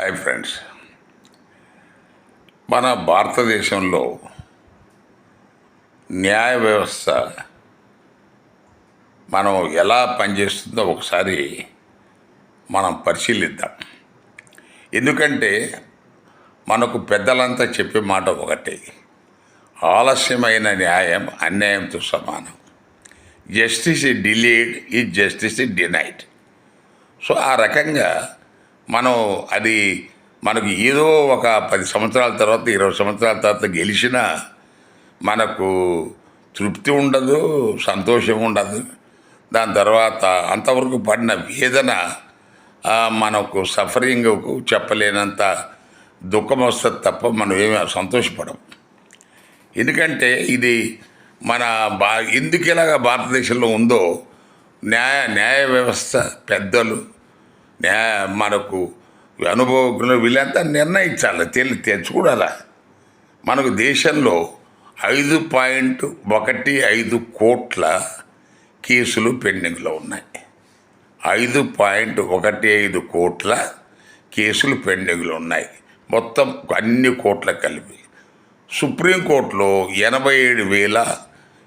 Hi friends. మన భారతదేశంలో న్యాయ వ్యవస్థ మనం ఎలా పనిచేస్తుందో ఒకసారి మనం పరిశీలిద్దాం. ఎందుకంటే మనకు పెద్దలంతా చెప్పే మాట ఒకటి ఆలస్యమైన న్యాయం అన్యాయంతో సమానం. Justice delayed is justice is denied so ఆ రకంగా మనం అది మనకు ఏదో ఒక పది సంవత్సరాల తర్వాత ఇరవై సంవత్సరాల తర్వాత గెలిచినా మనకు తృప్తి ఉండదు సంతోషం ఉండదు. దాని తర్వాత అంతవరకు పడిన వేదన మనకు సఫరింగ్కు చెప్పలేనంత దుఃఖం వస్తుంది తప్ప మనం ఏమి సంతోషపడం. ఎందుకంటే ఇది మన బా ఎందుకు ఇలాగ భారతదేశంలో ఉందో న్యాయ న్యాయ వ్యవస్థ పెద్దలు మనకు అనుభవకులు వీళ్ళంతా నిర్ణయించాలి తెలి తెచ్చుకోవాలా? మనకు దేశంలో ఐదు పాయింట్ ఒకటి ఐదు కోట్ల కేసులు పెండింగ్లో ఉన్నాయి. ఐదు పాయింట్ ఒకటి ఐదు కోట్ల కేసులు పెండింగ్లో ఉన్నాయి. మొత్తం అన్ని కోట్ల కలిపి. సుప్రీంకోర్టులో ఎనభై ఏడు వేల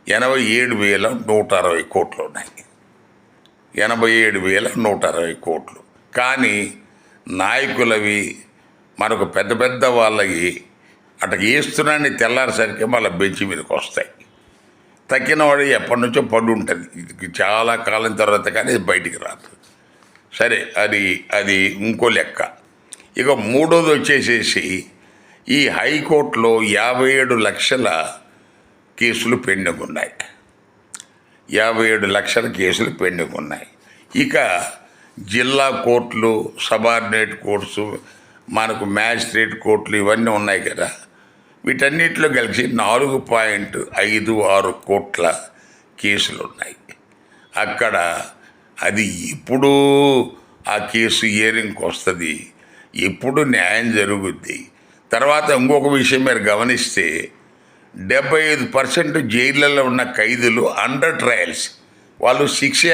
ఎనభై ఏడు వేల నూట అరవై కోట్లు ఉన్నాయి. ఎనభై ఏడు వేల నూట అరవై కోట్లు. కానీ నాయకులవి మనకు పెద్ద పెద్ద వాళ్ళవి అటు వేస్తున్నాన్ని తెల్లారిసరికి మళ్ళీ బెంచి మీదకి వస్తాయి. తక్కిన వాడు ఎప్పటి నుంచో పడి ఉంటుంది. ఇది చాలా కాలం తర్వాత కానీ ఇది బయటికి రాదు. సరే అది అది ఇంకో లెక్క. ఇక మూడోది వచ్చేసేసి ఈ హైకోర్టులో యాభై ఏడు లక్షల కేసులు పెండింగ్ ఉన్నాయి యాభై ఏడు లక్షల కేసులు పెండింగ్ ఉన్నాయి ఇక జిల్లా కోర్టులు సబార్డినేట్ కోర్ట్సు మనకు మ్యాజిస్ట్రేట్ కోర్టులు ఇవన్నీ ఉన్నాయి కదా. వీటన్నిటిలో కలిసి నాలుగు పాయింట్ ఐదు ఆరు కోట్ల కేసులు ఉన్నాయి అక్కడ అది ఇప్పుడు ఆ కేసు ఇయరింగ్కి వస్తుంది. ఎప్పుడు న్యాయం జరుగుద్ది. తర్వాత ఇంకొక విషయం మీరు గమనిస్తే డెబ్బై ఐదు పర్సెంట్ జైళ్ళల్లో ఉన్న ఖైదీలు అండర్ ట్రయల్స్ వాళ్ళు శిక్ష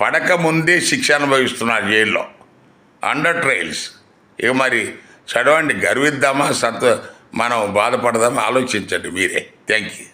పడక ముందే శిక్ష అనుభవిస్తున్నారు జైల్లో. అండర్ ట్రయల్స్ ఇక మరి చదవండి గర్విద్దామా సత్వ మనం బాధపడదామా ఆలోచించండి మీరే. Thank you